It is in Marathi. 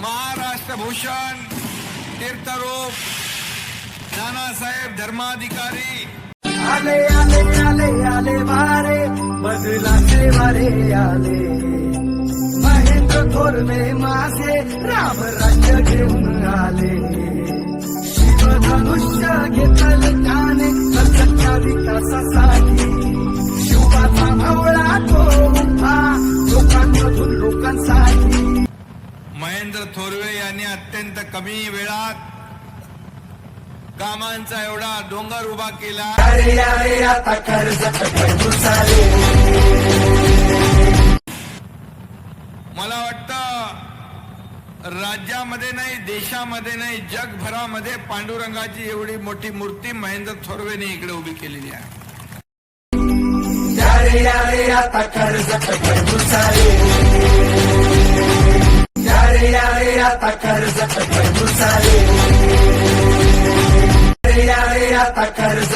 महाराष्ट्र भूषण तीर्थरूप नानासाहेब धर्माधिकारी। आले आले आले आले वारे बदलाचे वारे आले. महेंद्र थोरले माझे राम राज्य घेऊन आले. शिवधनुष्य घेतले त्याने कलकत्ता विकासासाठी महेंद्र थोरवे यांनी अत्यंत कमी वेळात कामांचा एवढा डोंगर उभा केला. मला वाटतं राज्यामध्ये नाही देशामध्ये नाही जगभरामध्ये पांडुरंगाची एवढी मोठी मूर्ती महेंद्र थोरवेने इकडे उभी केलेली आहे. अरे अरे आता कर्ज घुसाले अरे अरे आता कर्ज